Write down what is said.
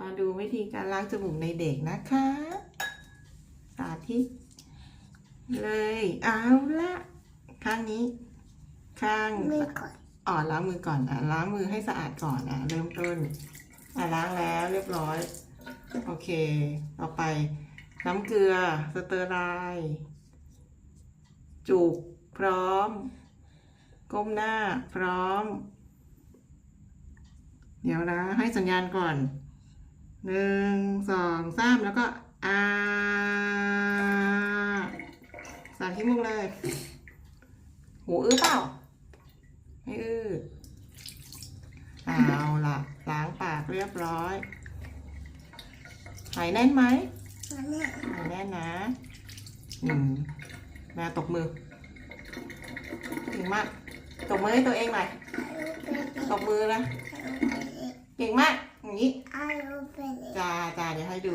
มาดูวิธีการล้างจมูกในเด็กนะคะ สาธิต เลยเอาละข้างนี้ ข้างมือก่อนอ่อนล้างมือก่อนอะล้างมือให้สะอาดก่อนอะเริ่มต้นอะล้างแล้วเรียบร้อย โอเค ต่อไป น้ำเกลือสเตอร์ไลน์จุกพร้อม ก้มหน้าพร้อม เดี๋ยวนะ ให้สัญญาณก่อน หนึ่งสองสามแล้วก็อาสามที่มุกเลย หูอื้อเปล่า ไม่อื้อเอาล่ะ ล้างปากเรียบร้อย หายแน่นไหมมาเนี่ยหายแน่นนะ อืมแม่ตบมือเก่งมากตบมือให้ตัวเองหน่อยตบมือนะ เก่งมาก อย่างนี้ จ้าจ้าเดี๋ยวให้ดู